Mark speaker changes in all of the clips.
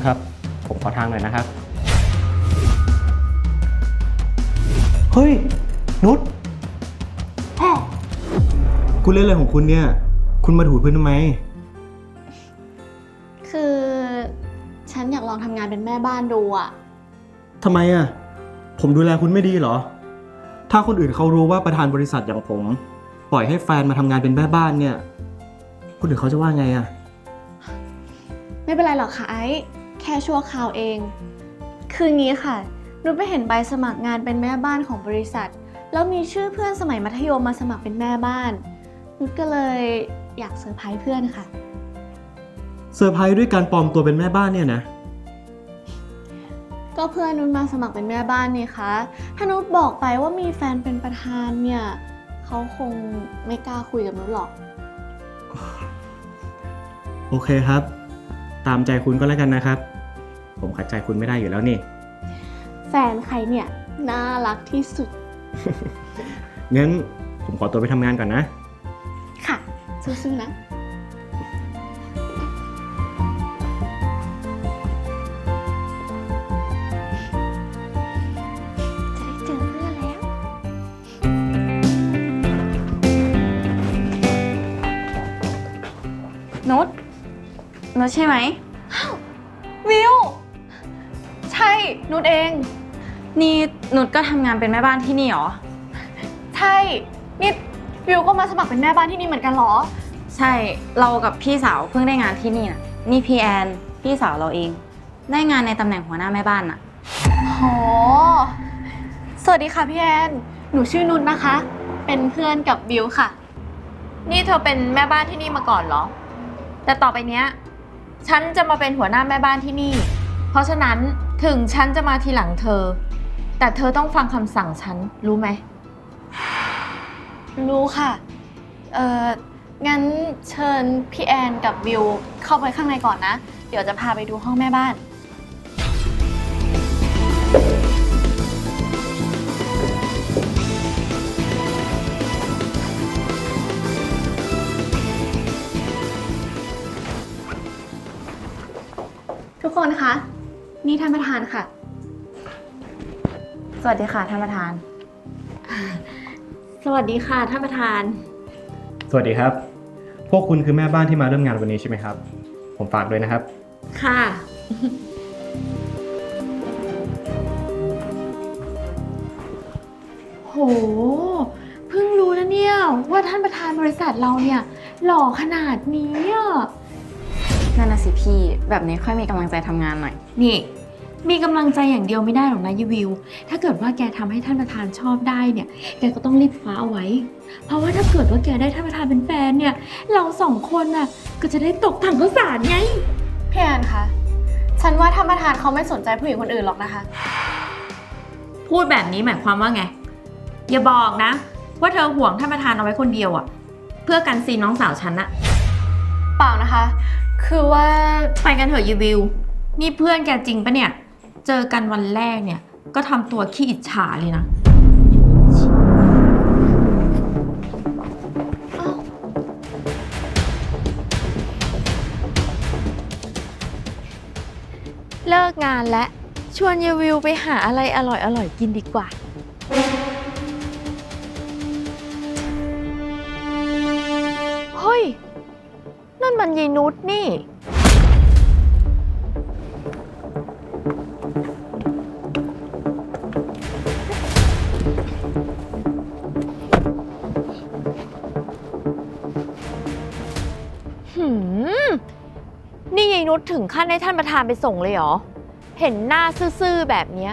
Speaker 1: คุณครับ ผมขอทางหน่อยนะครับ เฮ้ย นุชคุณเล่นอะไรของคุณเนี่ย คุณมาถูพื้นทำไม
Speaker 2: คือ ฉันอยากลองทำงานเป็นแม่บ้านดูอะ
Speaker 1: ทำไมอะ ผมดูแลคุณไม่ดีเหรอ ถ้าคนอื่นเขารู้ว่าประธานบริษัทอย่างผม ปล่อยให้แฟนมาทำงานเป็นแม่บ้านเนี่ย คนอื่นเขาจะว่าไงอะ
Speaker 2: ไม่เป็นไรหรอกค่ะไอ้ แค่ชั่วคราวเอง คืองี้ค่ะ นุชไปเห็นใบสมัครงานเป็นแม่บ้านของบริษัท แล้วมีชื่อเพื่อนสมัยมัธยมมาสมัครเป็นแม่บ้าน นุชก็เลยอยากเซอร์ไพรส์เพื่อนค่ะ
Speaker 1: เซอร์ไพรส์ด้วยการปลอมตัวเป็นแม่บ้านเนี่ยนะ
Speaker 2: ก็เพื่อนนุชมาสมัครเป็นแม่บ้านนี่คะ ถ้านุชบอกไปว่ามีแฟนเป็นประธานเนี่ยเขาคงไม่กล้าคุยกับนุชหรอก
Speaker 1: โอเคครับ ตามใจคุณก็แล้วกันนะครับ ผมขัดใจคุณไม่ได้อยู่แล้วนี่
Speaker 2: แฟนใครเนี่ย น่ารักที่สุด
Speaker 1: งั้นผมขอตัวไปทำงานก่อนนะ
Speaker 2: ค่ะสู้ๆนะ จะได้เจอเพื่อนแล้ว
Speaker 3: นุชนุชใช่ไหม
Speaker 2: วิ นุชเอง
Speaker 3: นี่นุชก็ทำงานเป็นแม่บ้านที่นี่เหรอ
Speaker 2: ใช่ นี่วิวก็มาสมัครเป็นแม่บ้านที่นี่เหมือนกันเหรอ
Speaker 3: ใช่ เรากับพี่สาวเพิ่งได้งานที่นี่นะนี่พี่แอน พี่สาวเราเอง ได้งานในตำแหน่งหัวหน้าแม่บ้านน่ะ
Speaker 2: โห สวัสดีค่ะพี่แอน หนูชื่อนุชนะคะ เป็นเพื่อนกับบิวค่ะ
Speaker 4: นี่เธอเป็นแม่บ้านที่นี่มาก่อนเหรอ แต่ต่อไปเนี้ย ฉันจะมาเป็นหัวหน้าแม่บ้านที่นี่ เพราะฉะนั้น ถึงฉันจะมาทีหลังเธอ แต่เธอต้องฟังคำสั่งฉัน รู้ไหม
Speaker 2: รู้ค่ะ เอ่อ งั้นเชิญพี่แอนกับวิวเข้าไปข้างในก่อนนะ เดี๋ยวจะพาไปดูห้องแม่บ้าน ทุกคนคะ นี่ท่านประธานค่ะ
Speaker 3: สวัสดีค่ะท่านประธาน
Speaker 2: สวัสดีค่ะท่านประธาน
Speaker 1: สวัสดีครับ พวกคุณคือแม่บ้านที่มาเริ่มงานวันนี้ใช่ไหมครับ ผมฝากด้วยนะครับ
Speaker 2: ค่ะ โห เพิ่งรู้นะเนี่ย ว่าท่านประธานบริษัทเราเนี่ย หล่อขนาดนี้อะ
Speaker 3: นั่นน่ะสิพี่ แบบนี้ค่อยมีกำลังใจทำงานหน่อย
Speaker 5: นี่ มีกำลังใจอย่างเดียวไม่ได้หรอกนะยายวิว ถ้าเกิดว่าแกทำให้ท่านประธานชอบได้เนี่ย แกก็ต้องรีบคว้าเอาไว้ เพราะว่าถ้าเกิดว่าแกได้ท่านประธานเป็นแฟนเนี่ย เราสองคนน่ะก็จะได้ตกถังข้าวสารไง
Speaker 2: พี่แอนคะ ฉันว่าท่านประธานเขาไม่สนใจผู้หญิงคนอื่นหรอกนะคะ
Speaker 5: พูดแบบนี้หมายความว่าไง อย่าบอกนะ ว่าเธอห่วงท่านประธานเอาไว้คนเดียวอะเพื่อกันซีนน้องสาวฉันอะ
Speaker 2: เปล่านะคะ คือว่า
Speaker 5: ไปกันเถอะยายวิว นี่เพื่อนแกจริงปะเนี่ย เจอกันวันแรกเนี่ย ก็ทำตัวขี้อิจฉาเลยนะ
Speaker 4: เลิกงานและชวนเยวิวไปหาอะไรอร่อยอร่อยๆกินดีกว่า มันยายนุชนี่ หืม นี่ยายนุชถึงขั้นให้ท่านประธานไปส่งเลยเหรอ เห็นหน้าซื่อๆแบบเนี้ย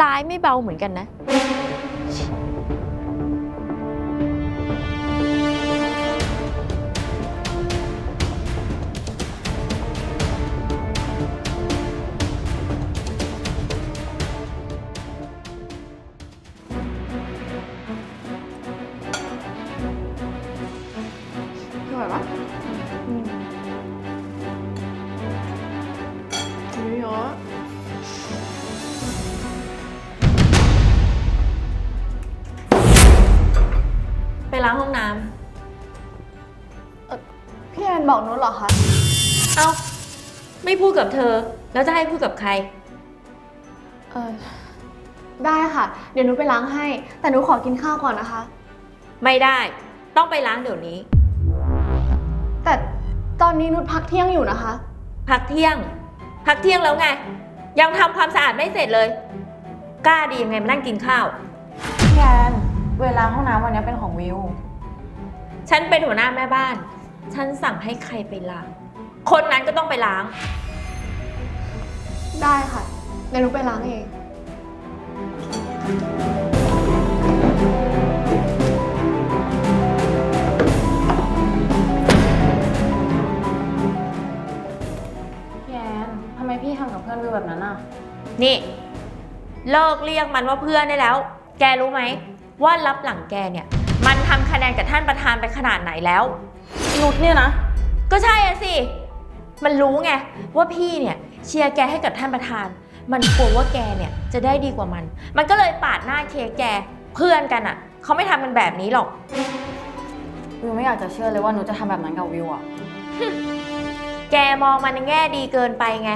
Speaker 4: ร้ายไม่เบาเหมือนกันนะ
Speaker 2: เหรอคะำ
Speaker 5: เอ้าไม่พูดกับเธอ
Speaker 4: แล้วจะให้พูดกับใคร
Speaker 2: เออได้ค่ะ เดี๋ยวนุชไปล้างให้ แต่นุชขอกินข้าวก่อนนะคะ
Speaker 4: ไม่ได้ ต้องไปล้างเดี๋ยวนี้
Speaker 2: แต่ตอนนี้นุชพักเที่ยงอยู่นะคะ
Speaker 4: พักเที่ยง พักเที่ยงแล้วไง ยังทำความสะอาดไม่เสร็จเลย กล้าดียังไงมานั่งกินข้าว
Speaker 3: พี่แอนเวลาห้องน้ำวันนี้เป็นของวิว
Speaker 4: ฉันเป็นหัวหน้าแม่บ้าน ฉันสั่งให้ใครไปล้าง คนนั้นก็ต้องไปล้าง
Speaker 2: ได้ค่ะเดี๋ยวนุชไปล้างเอง
Speaker 3: พี่แอนทำไมพี่ทำกับเพื่อนวิวแบบนั้นอะ
Speaker 4: นี่ เลิกเรียกมันว่าเพื่อนได้แล้ว แกรู้ไหม ว่ารับหลังแกเนี่ย มันทำคะแนนกับท่านประธานไปขนาดไหนแล้ว
Speaker 3: นุชเนี่ยนะ
Speaker 4: ก็ใช่อะสิ มันรู้ไงว่าพี่เนี่ยเชียร์แกให้กับท่านประธาน มันกลัวว่าแกเนี่ยจะได้ดีกว่ามัน มันก็เลยปาดหน้าเคแกเพื่อนกันอะเขาไม่ทำกันแบบนี้หรอก
Speaker 3: วิวไม่อยากจะเชื่อเลยว่านุชจะทำแบบนั้นกับวิวอะ
Speaker 4: แกมองมันในแง่ดีเกินไปไง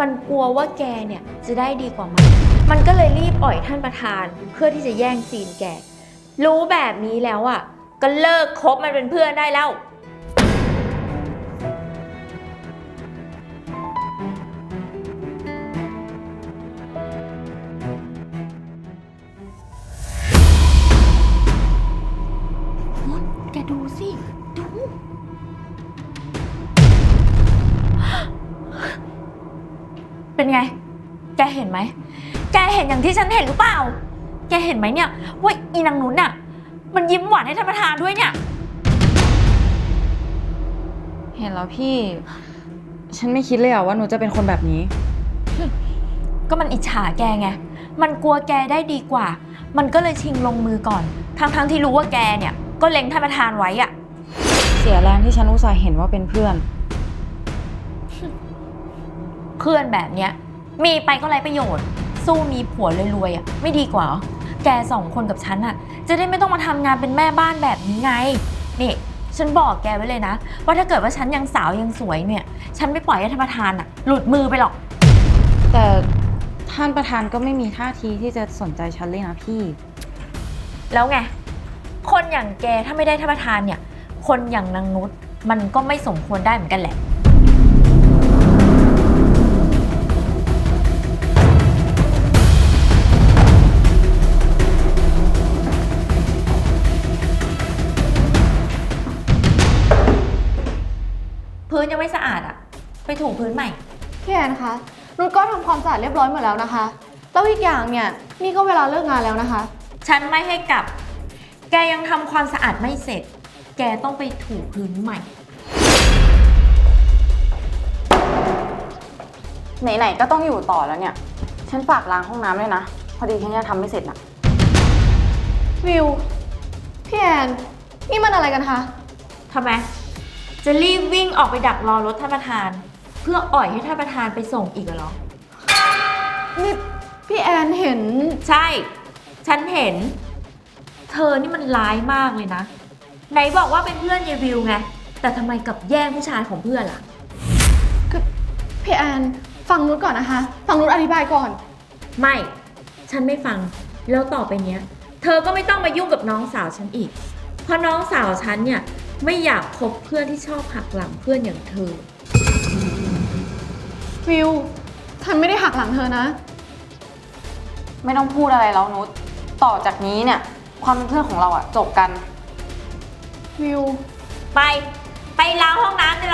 Speaker 4: มันกลัวว่าแกเนี่ยจะได้ดีกว่ามัน มันก็เลยรีบอ่อยท่านประธานเพื่อที่จะแย่งซีนแก รู้แบบนี้แล้วอะก็เลิกคบมันเป็นเพื่อนได้แล้ว
Speaker 5: ดูสิดู
Speaker 4: เป็นไง แกเห็นไหม แกเห็นอย่างที่ฉันเห็นหรือเปล่า แกเห็นไหมเนี่ยว่าอีนางนุ้นน่ะ มันยิ้มหวานให้ท่านประธานด้วยเนี่ย
Speaker 3: เห็นแล้วพี่ ฉันไม่คิดเลยอะว่านุชจะเป็นคนแบบนี้
Speaker 4: ก็มันอิจฉาแกไง มันกลัวแกได้ดีกว่า มันก็เลยชิงลงมือก่อน ทั้งๆที่รู้ว่าแกเนี่ย ก็เล็งท่านประธานไว้อะ
Speaker 3: เสียแรงที่ฉันอุตส่าห์เห็นว่าเป็นเพื่อน
Speaker 4: เพื่อนแบบเนี้ย มีไปก็ไรประโยชน์ สู้มีผัวรวยๆอะไม่ดีกว่าเหรอแกสองคนกับฉันอะจะได้ไม่ต้องมาทำงานเป็นแม่บ้านแบบนี้ไง นี่ ฉันบอกแกไว้เลยนะ ว่าถ้าเกิดว่าฉันยังสาวยังสวยเนี่ย ฉันไม่ปล่อยให้ท่านประธานอะหลุดมือไปหรอก
Speaker 3: แต่ท่านประธานก็ไม่มีท่าทีที่จะสนใจฉันเลยนะพี่
Speaker 4: แล้วไง คนอย่างแกถ้าไม่ได้ท่านประธานเนี่ย คนอย่างนางนุชมันก็ไม่สมควรได้เหมือนกันแหละ พื้นยังไม่สะอาดอะไปถูพื้นใหม่
Speaker 2: พี่แอนคะนุชก็ทำความสะอาดเรียบร้อยหมดแล้วนะคะ แล้วอีกอย่างเนี่ยนี่ก็เวลาเลิกงานแล้วนะคะ
Speaker 4: ฉันไม่ให้กลับ แกยังทำความสะอาดไม่เสร็จ แกต้องไปถูพื้นใหม่
Speaker 3: ไหนๆก็ต้องอยู่ต่อแล้วเนี่ย ฉันฝากล้างห้องน้ำด้วยนะ พอดีฉันยังทำไม่เสร็จนะ
Speaker 2: วิว พี่แอนนี่มันอะไรกันคะ
Speaker 4: ทำไม จะรีบวิ่งออกไปดักรอรถท่านประธาน เพื่ออ่อยให้ท่านประธานไปส่งอีกเหรอ
Speaker 2: นี่พี่แอนเห็น
Speaker 4: ใช่ ฉันเห็น เธอนี่มันร้ายมากเลยนะ ไหนบอกว่าเป็นเพื่อนเยวิวไง แต่ทำไมกลับแย่งผู้ชายของเพื่อนล่ะ
Speaker 2: คือพี่แอนฟังนุชก่อนนะคะ ฟังนุชอธิบายก่อน
Speaker 4: ไม่ ฉันไม่ฟัง แล้วต่อไปเนี้ย เธอก็ไม่ต้องมายุ่งกับน้องสาวฉันอีก เพราะน้องสาวฉันเนี่ยไม่อยากคบเพื่อนที่ชอบหักหลังเพื่อนอย่างเธอ
Speaker 2: วิว ฉันไม่ได้หักหลังเธอนะ
Speaker 3: ไม่ต้องพูดอะไรแล้วนุชต่อจากนี้เนี่ย ความเป็นเพื่อนของเราอะจบกัน
Speaker 2: วิว
Speaker 4: ไป ไปล้างห้องน้ำได้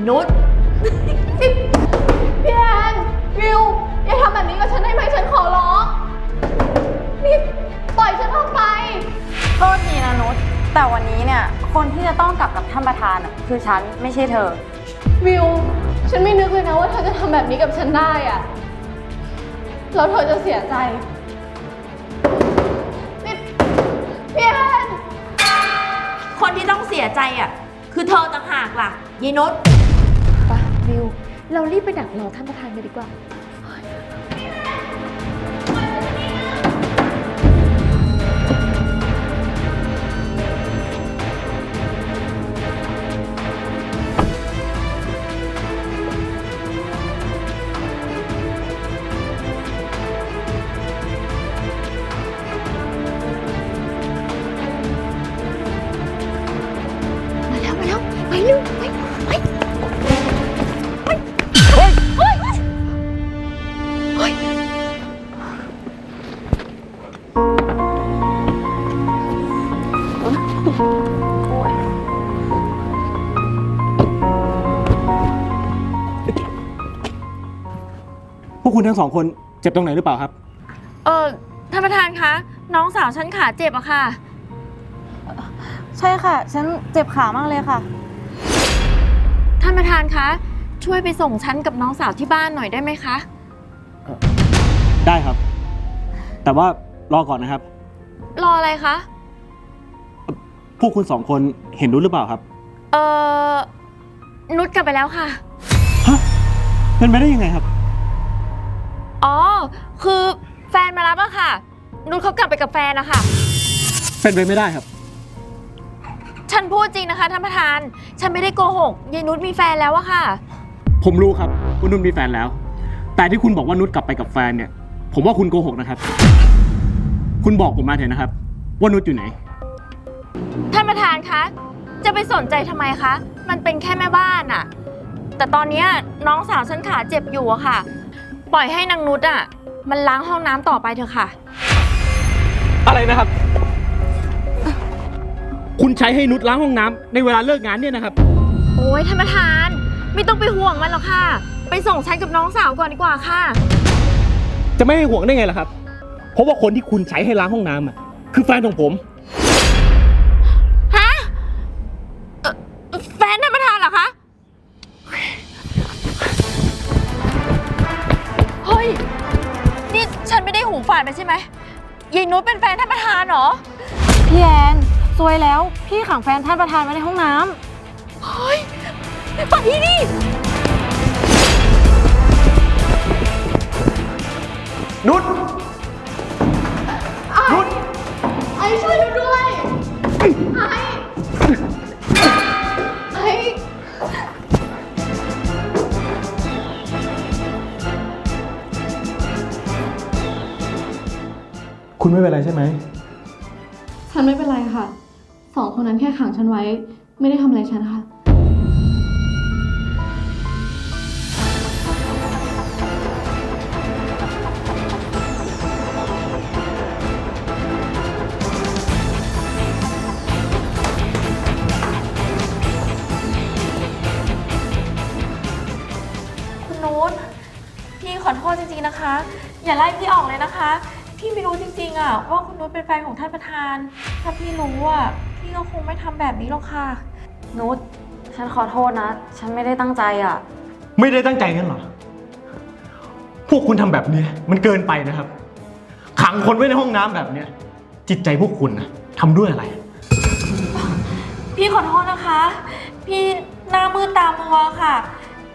Speaker 2: นะยินนุ
Speaker 5: ช
Speaker 2: พี่แอนวิวอย่าทำแบบนี้กับฉันได้ไหมฉันขอร้องนี่ปล่อยฉันออกไป
Speaker 3: โทษทีนะนุชแต่วันนี้เนี่ย คนที่จะต้องกลับกับท่านประธานอะคือฉันไม่ใช่เธอ
Speaker 2: วิว ฉันไม่นึกเลยนะว่าเธอจะทำแบบนี้กับฉันได้อะแล้วเธอจะเสียใจนี่พี่แอน
Speaker 5: คนที่ต้องเสียใจอะ คือเธอต่างหากล่ะยินนุช
Speaker 2: ปะวิว เรารีบไปดักรอท่านประธานกันดีกว่ามา
Speaker 1: ทั้งสองคนเจ็บตรงไหนหรือเปล่าครับ
Speaker 4: เออท่านประธานคะ น้องสาวฉันขาเจ็บอะค่ะ
Speaker 3: ใช่ค่ะ ฉันเจ็บขามากเลยค่ะ
Speaker 4: ท่านประธานคะ ช่วยไปส่งฉันกับน้องสาวที่บ้านหน่อยได้ไหมคะ
Speaker 1: ได้ครับ แต่ว่ารอก่อนนะครับ
Speaker 4: รออะไรคะ
Speaker 1: พวกคุณสองคนเห็นรู้หรือเปล่าครับ
Speaker 4: เออนุชกลับไปแล้วค่ะ
Speaker 1: ฮะเป็นไปได้ยังไงครับ
Speaker 4: อ๋อ คือแฟนมารับอะค่ะ นุชเขากลับไปกับแฟนนะคะ
Speaker 1: เป็นไปไม่ได้ครับ
Speaker 4: ฉันพูดจริงนะคะท่านประธาน ฉันไม่ได้โกหกยายนุชมีแฟนแล้วอะค่ะ
Speaker 1: ผมรู้ครับว่านุ่นมีแฟนแล้ว แต่ที่คุณบอกว่านุชกลับไปกับแฟนเนี่ย ผมว่าคุณโกหกนะครับ คุณบอกผมมาเถอะนะครับ ว่านุชอยู่ไหน
Speaker 4: ท่านประธานคะ จะไปสนใจทำไมคะ มันเป็นแค่แม่บ้านอะแต่ตอนเนี้ยน้องสาวฉันขาเจ็บอยู่อะค่ะ ปล่อยให้นางนุชอะมันล้างห้องน้ำต่อไปเถอะค่ะ
Speaker 1: อะไรนะครับ คุณใช้ให้นุชล้างห้องน้ำในเวลาเลิกงานเนี่ยนะครับ
Speaker 4: โอ้ยท่านประธาน ไม่ต้องไปห่วงมันหรอกค่ะ ไปส่งฉันกับน้องสาวก่อนดีกว่าค่ะ
Speaker 1: จะไม่ให้ห่วงได้ไงล่ะครับ เพราะว่าคนที่คุณใช้ให้ล้างห้องน้ำอะ คือแฟนของผม
Speaker 4: ได้หูฝาดไปใช่ไหมยายนุชเป็นแฟนท่านประธานเหรอ
Speaker 3: พี่แอนซวยแล้ว พี่ขังแฟนท่านประธานไว้ในห้องน้ำ
Speaker 4: เฮ้ยไปนี่
Speaker 1: นุช นุช
Speaker 2: ไอ้ช่วยหนูด้วย
Speaker 1: คุณไม่เป็นไรใช่ไหม
Speaker 2: ฉันไม่เป็นไรค่ะ สองคนนั้นแค่ขังฉันไว้ ไม่ได้ทำอะไรฉันค่ะ
Speaker 4: คุณนุชพี่ขอโทษจริงๆนะคะ อย่าไล่พี่ออกเลยนะคะ พี่ไม่รู้จริงๆอะว่าคุณนุชเป็นแฟนของท่านประธาน ถ้าพี่รู้อะพี่ก็คงไม่ทำแบบนี้หรอกค่ะ
Speaker 3: นุชฉันขอโทษนะ ฉันไม่ได้ตั้งใจอะ
Speaker 1: ไม่ได้ตั้งใจงั้นเหรอ พวกคุณทำแบบนี้มันเกินไปนะครับ ขังคนไว้ในห้องน้ำแบบเนี้ย จิตใจพวกคุณนะทำด้วยอะไร
Speaker 4: พี่ขอโทษนะคะ พี่หน้ามืดตามัวค่ะ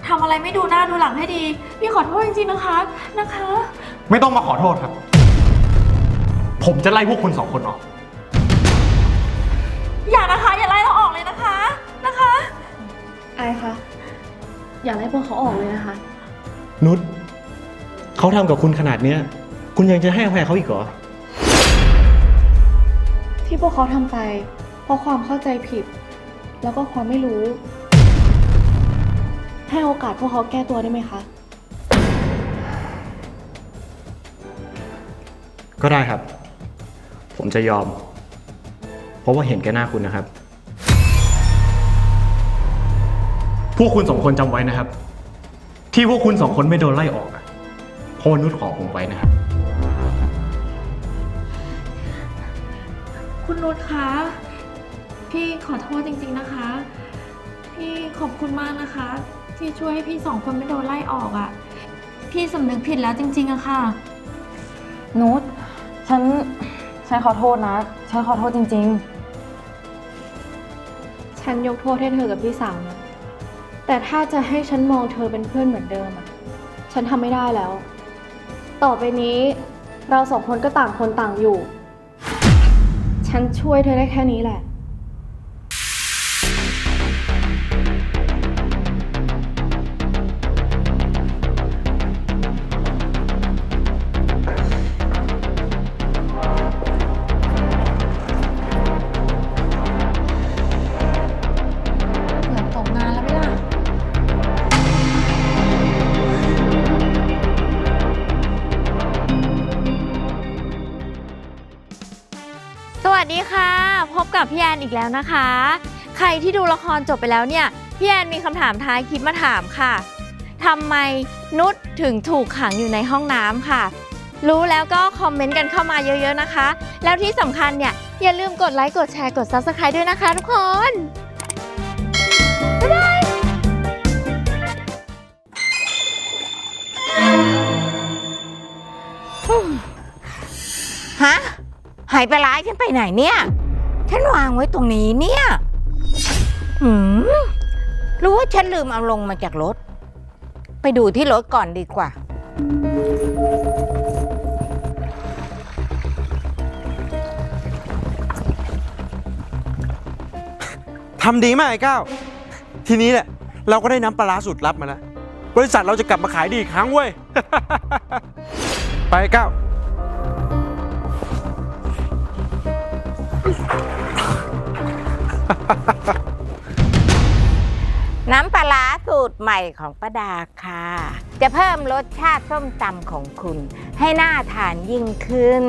Speaker 4: ทำอะไรไม่ดูหน้าดูหลังให้ดี พี่ขอโทษจริงๆนะคะนะคะ
Speaker 1: ไม่ต้องมาขอโทษครับ ผมจะไล่พวกคุณสองคนออก
Speaker 4: อย่านะคะ อย่าไล่เราออกเลยนะคะนะคะ
Speaker 2: ไอ้คะอย่าไล่พวกเขาออกเลยนะคะ
Speaker 1: นุชเขาทำกับคุณขนาดเนี้ย คุณยังจะให้อภัยเขาอีกเหรอ
Speaker 2: ที่พวกเขาทำไป เพราะความเข้าใจผิด แล้วก็ความไม่รู้ ให้โอกาสพวกเขาแก้ตัวได้ไหมคะ
Speaker 1: ก็ได้ครับ ผมจะยอม เพราะว่าเห็นแก่หน้าคุณนะครับ พวกคุณสองคนจำไว้นะครับ ที่พวกคุณสองคนไม่โดนไล่ออกอะเพราะว่านุชขอผมไว้นะครับ
Speaker 5: คุณนุชคะ พี่ขอโทษจริงๆนะคะ พี่ขอบคุณมากนะคะ ที่ช่วยให้พี่สองคนไม่โดนไล่ออกอะ่ะ พี่สำนึกผิดแล้วจริงๆอะค่ะ
Speaker 3: นุชฉัน ฉันขอโทษนะ ฉันขอโทษจริง
Speaker 2: ฉันยกโทษให้เธอกับพี่สาวนะแต่ถ้าจะให้ฉันมองเธอเป็นเพื่อนเหมือนเดิมอะฉันทำไม่ได้แล้ว ต่อไปนี้เราสองคนก็ต่างคนต่างอยู่ ฉันช่วยเธอได้แค่นี้แหละ
Speaker 4: กับพี่แอนอีกแล้วนะคะ ใครที่ดูละครจบไปแล้วเนี่ย พี่แอนมีคำถามท้ายคลิปมาถามค่ะทำไมนุชถึงถูกขังอยู่ในห้องน้ำค่ะ รู้แล้วก็คอมเมนต์กันเข้ามาเยอะๆนะคะ แล้วที่สำคัญเนี่ย อย่าลืมกดไลค์กดแชร์กด Subscribe ด้วยนะคะทุกคน
Speaker 6: ฮะหายไปร้ายฉันไปไหนเนี่ย ฉันวางไว้ตรงนี้เนี่ย หืมรู้ว่าฉันลืมเอาลงมาจากรถ ไปดูที่รถก่อนดีกว่า
Speaker 7: ทำดีมากไอ้ก้าว ทีนี้แหละ เราก็ได้น้ำปลาร้าสูตรลับมาแล้ว บริษัทเราจะกลับมาขายดีอีกครั้งเว้ย ไปไอ้ก้าว
Speaker 6: สูตรใหม่ของป้าดาค่ะ จะเพิ่มรสชาติส้มตำของคุณ ให้น่าทานยิ่งขึ้น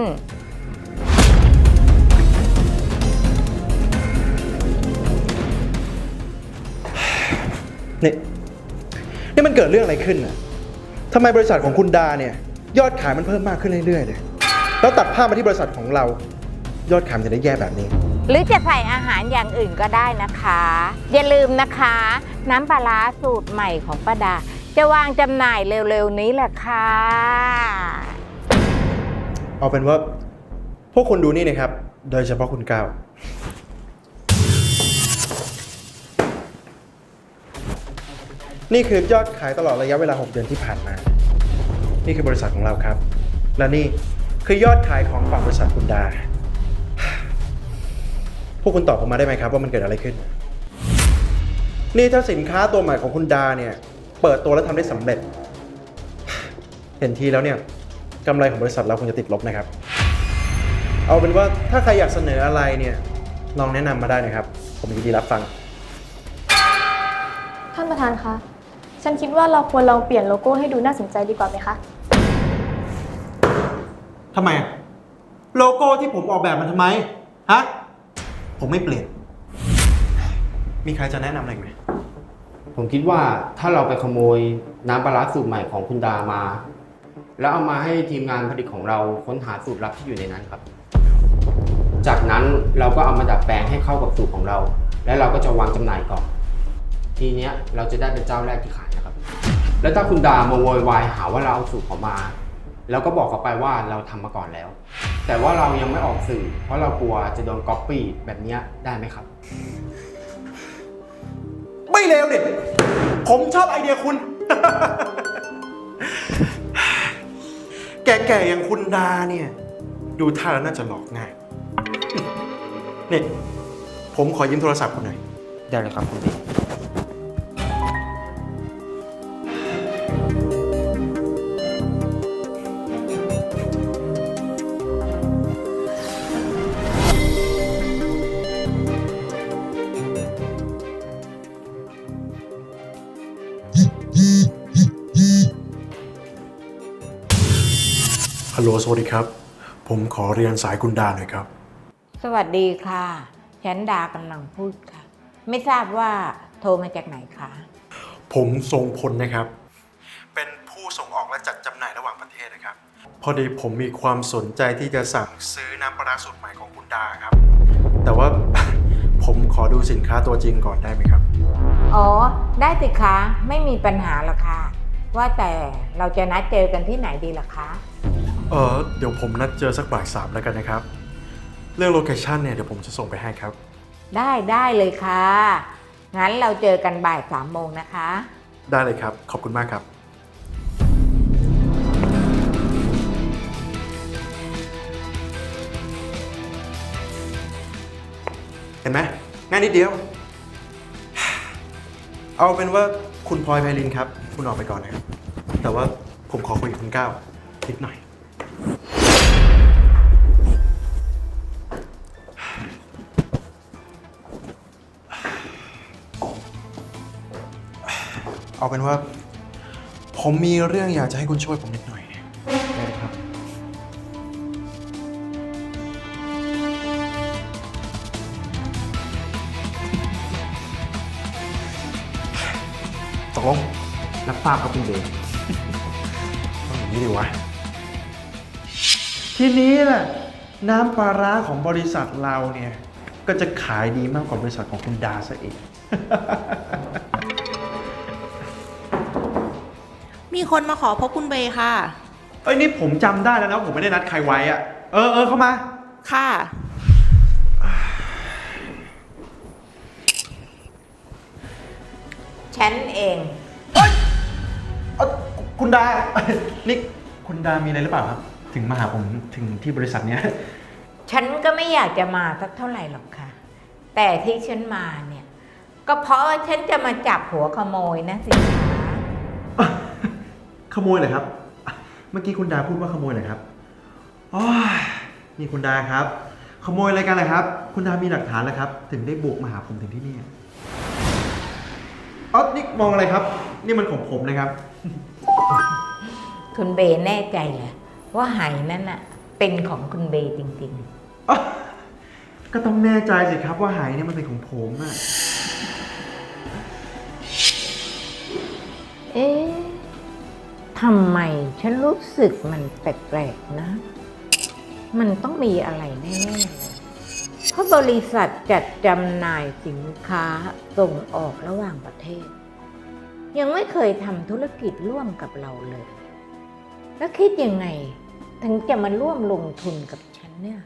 Speaker 7: นี่นี่มันเกิดเรื่องอะไรขึ้นน่ะทำไมบริษัทของคุณดาเนี่ย ยอดขายมันเพิ่มมากขึ้นเรื่อยๆเลย แล้วตัดภาพมาที่บริษัทของเรา ยอดขายมันจะได้แย่แบบนี้
Speaker 6: หรือจะใส่อาหารอย่างอื่นก็ได้นะคะ อย่าลืมนะคะ น้ำปลาร้าสูตรใหม่ของป้าดา จะวางจำหน่ายเร็วๆนี้แหละค่ะ
Speaker 7: เอาเป็นว่า พวกคุณดูนี่นะครับ โดยเฉพาะคุณก้าวนี่คือยอดขายตลอดระยะเวลา 6 เดือนที่ผ่านมา นี่คือบริษัทของเราครับ และนี่คือยอดขายของฝั่งบริษัทคุณดา วกคุณตอบผมมาได้ไหมครับว่ามันเกิดอะไรขึ้น นี่ถ้าสินค้าตัวใหม่ของคุณดาเนี่ย เปิดตัวแล้วทำได้สำเร็จ เห็นทีแล้วเนี่ยกำไรของบริษัทเราคงจะติดลบนะครับ เอาเป็นว่าถ้าใครอยากเสนออะไรเนี่ยลองแนะนำมาได้นะครับ ผมยินดีรับฟัง
Speaker 2: ท่านประธานคะ ฉันคิดว่าเราควรลองเปลี่ยนโลโก้ให้ดูน่าสนใจดีกว่าไหมคะ
Speaker 7: ทำไมอะโลโก้ที่ผมออกแบบมันทำไมฮะ ผมไม่เปลี่ยน มีใครจะแนะนำอะไรไหม
Speaker 8: ผมคิดว่าถ้าเราไปขโมยน้ำปลาร้าสูตรใหม่ของคุณดามา แล้วเอามาให้ทีมงานผลิตของเราค้นหาสูตรลับที่อยู่ในนั้นครับ จากนั้นเราก็เอามาดัดแปลงให้เข้ากับสูตรของเรา และเราก็จะวางจำหน่ายก่อน ทีเนี้ยเราจะได้เป็นเจ้าแรกที่ขายนะครับ แล้วถ้าคุณดามาโวยวายหาว่าเราเอาสูตรเขามา เราก็บอกเขาไปว่าเราทำมาก่อนแล้ว แต่ว่าเรายังไม่ออกสื่อ เพราะเรากลัวจะโดนก๊อปปี้แบบเนี้ยได้ไหมครับ
Speaker 7: ไม่เลวดิผมชอบไอเดียคุณ แก่ๆอย่างคุณดาเนี่ย ดูท่าแล้วน่าจะหลอกง่ายนี่ผมขอยืมโทรศัพท์คุณหน่อย
Speaker 8: ได้เลยครับคุณดี
Speaker 7: สวัสดีครับ ผมขอเรียนสายคุณดาหน่อยครับ
Speaker 6: สวัสดีค่ะ ฉันดากำลังพูดค่ะ ไม่ทราบว่าโทรมาจากไหนคะ
Speaker 7: ผมทรงพลนะครับ เป็นผู้ส่งออกและจัดจำหน่ายระหว่างประเทศนะครับ พอดีผมมีความสนใจที่จะสั่งซื้อน้ำปลาร้าสูตรใหม่ของคุณดาครับ แต่ว่า ผมขอดูสินค้าตัวจริงก่อนได้ไหมครับ
Speaker 6: อ๋อ ได้สิคะ ไม่มีปัญหาหรอกค่ะ ว่าแต่เราจะนัดเจอกันที่ไหนดีล่ะคะ
Speaker 7: เออเดี๋ยวผมนัดเจอสักบ่ายสามแล้วกันนะครับ เรื่องโลเคชันเนี่ยเดี๋ยวผมจะส่งไปให้ครับ
Speaker 6: ได้ได้เลยค่ะ งั้นเราเจอกันบ่ายสามโมงนะคะ
Speaker 7: ได้เลยครับ ขอบคุณมากครับ เห็นไหมง่ายนิดเดียว เอาเป็นว่าคุณพลอยไพลินครับ คุณออกไปก่อนนะครับ แต่ว่าผมขอคุยกับคุณก้าวนิดหน่อย เอาเป็นว่า ผมมีเรื่องอยากจะให้คุณช่วยผมนิดหน่อยได้ไหมครับ ตกลง
Speaker 8: รับทราบครับคุณเบย์
Speaker 7: ต้องอย่างนี้ดีวะ ทีนี้แหละน้ำปลาร้าของบริษัทเราเนี่ย ก็จะขายดีมากกว่าบริษัทของคุณดาซะอีก
Speaker 9: มีคนมาขอพบคุณเบย์ค่ะ
Speaker 7: เอ้ยนี่ผมจำได้แล้วนะผมไม่ได้นัดใครไว้อะเออเออเข้ามา
Speaker 9: ค่ะ
Speaker 6: ฉันเอง
Speaker 7: เอ้าคุณดา นี่คุณดามีอะไรหรือเปล่าครับ ถึงมาหาผมถึงที่บริษัทเนี้ย
Speaker 6: ฉันก็ไม่อยากจะมาสักเท่าไหร่หรอกค่ะ แต่ที่ฉันมาเนี่ย ก็เพราะว่าฉันจะมาจับหัวขโมยนะสิคะ
Speaker 7: ขโมยเหรอครับ เมื่อกี้คุณดาพูดว่าขโมยเหรอครับโอ้ยนี่คุณดาครับ ขโมยอะไรกันล่ะครับ คุณดามีหลักฐานแล้วครับ ถึงได้บุกมาหาผมถึงที่นี่อ๋อนี่มองอะไรครับ นี่มันของผมนะครับ
Speaker 6: คุณเบย์แน่ใจเหรอว่าไหนั่นน่ะ เป็นของคุณเบย์จริง
Speaker 7: อ๊ะก็ต้องแน่ใจสิครับว่าหายเนี่ยมันเป็นของผมอะ
Speaker 6: ๆ เอ๊ะ ทำไมฉันรู้สึกมันแปลกๆนะ มันต้องมีอะไรแน่ๆเพราะบริษัทจัดจำหน่ายสินค้าส่งออกระหว่างประเทศ ยังไม่เคยทำธุรกิจร่วมกับเราเลย แล้วคิดยังไง ถึงจะมาร่วมลงทุนกับฉันเนี่ย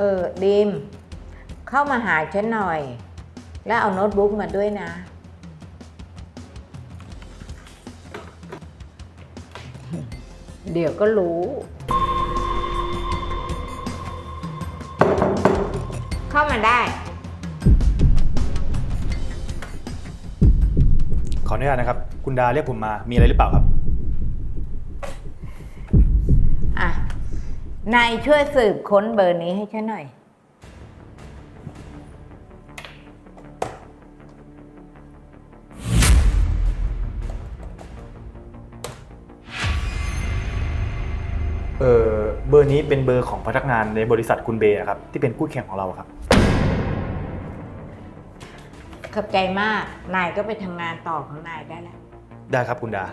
Speaker 6: เออดีมเข้ามาหาฉันหน่อย แล้วเอาโน้ตบุ๊กมาด้วยนะ เดี๋ยวก็รู้ เข้ามาได้
Speaker 10: ขออนุญาตนะครับ คุณดาเรียกผมมามีอะไรหรือเปล่าครับ
Speaker 6: อะ นายช่วยสืบค้นเบอร์นี้ให้ฉันหน่อย
Speaker 10: เออเบอร์นี้เป็นเบอร์ของพนักงานในบริษัทคุณเบย์อะครับที่เป็นคู่แข่งของเราครับ
Speaker 6: ขอบใจมาก นายก็ไปทำงานต่อของนายได้แล้ว
Speaker 10: ได้ครับคุณดา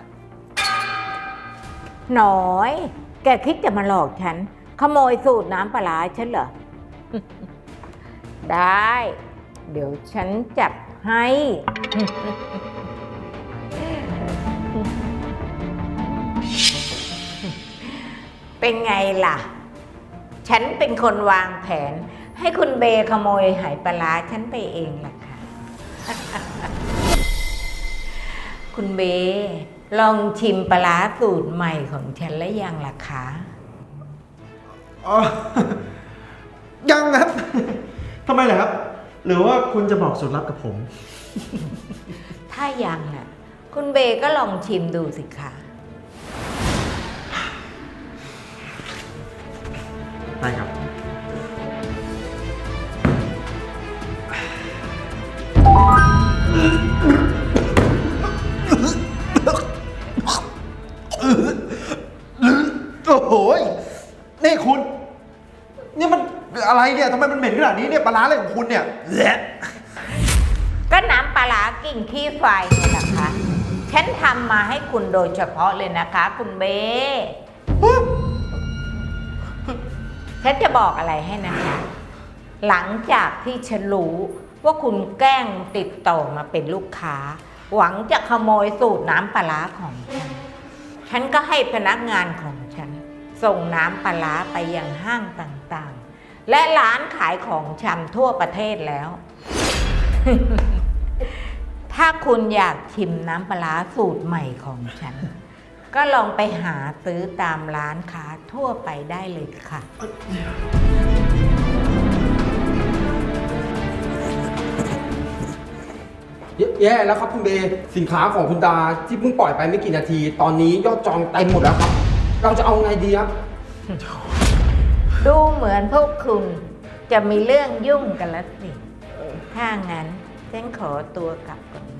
Speaker 6: หน้อย แกคิดจะมาหลอกฉัน ขโมยสูตรน้ำปลาร้าฉันเหรอ ได้ เดี๋ยวฉันจัดให้ เป็นไงล่ะ ฉันเป็นคนวางแผน ให้คุณเบย์ขโมยไหปลาร้าฉันไปเองล่ะค่ะ คุณเบย์ลองชิมปลาร้าสูตรใหม่ของฉันแล้วยังล่ะคะ
Speaker 7: อ๋อ ยังครับ ทำไมล่ะครับ หรือว่าคุณจะบอกสูตรลับกับผม
Speaker 6: ถ้ายังน่ะ คุณเบย์ก็ลองชิมดูสิคะ
Speaker 7: ได้ครับอะไรเนี่ยทำไมมันเหม็นขนาดนี้เนี่ยปลาร้าอะไรของคุณเนี่ยแหละ
Speaker 6: ก็น้ำปลาร้ากิ่งขี้ไฟเนี่ยนะคะฉันทำมาให้คุณโดยเฉพาะเลยนะคะ คุณเบ ฉันจะบอกอะไรให้นะคะ หลังจากที่ฉันรู้ว่าคุณแกล้งติดต่อมาเป็นลูกค้า หวังจะขโมยสูตรน้ำปลาร้าของฉัน ฉันก็ให้พนักงานของฉัน ส่งน้ำปลาร้าไปยังห้างต่างๆ และร้านขายของชำทั่วประเทศแล้ว ถ้าคุณอยากชิมน้ำปลาสูตรใหม่ของฉัน ก็ลองไปหาซื้อตามร้านค้าทั่วไปได้เลยค่ะ
Speaker 8: แย่แล้วครับคุณเบย์สินค้าของคุณดาที่เพิ่งปล่อยไปไม่กี่นาที ตอนนี้ยอดจองเต็มหมดแล้วครับ เราจะเอาไงดีครับ
Speaker 6: ดูเหมือนพวกคุณจะมีเรื่องยุ่งกันแล้วสิ ถ้างั้นฉันขอตัวกลับก่อนนะ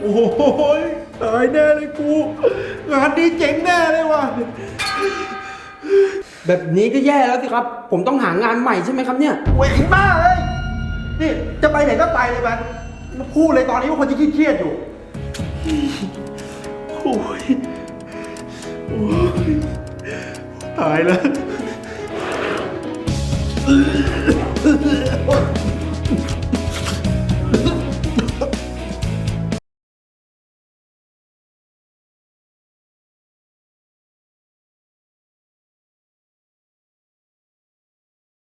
Speaker 7: โอ้ยตายแน่เลยกู งานนี้เจ๋งแน่เลยว่ะ
Speaker 8: แบบนี้ก็แย่แล้วสิครับ ผมต้องหางานใหม่ใช่ไหมครับเนี่ย
Speaker 7: เว้ยไอ้บ้าเลยนี่จะไปไหนก็ไปเลยมันมาพูดเลยตอนนี้ว่าคนที่เครียดๆอยู่ โอ้ยโอ้ยตายแล้ว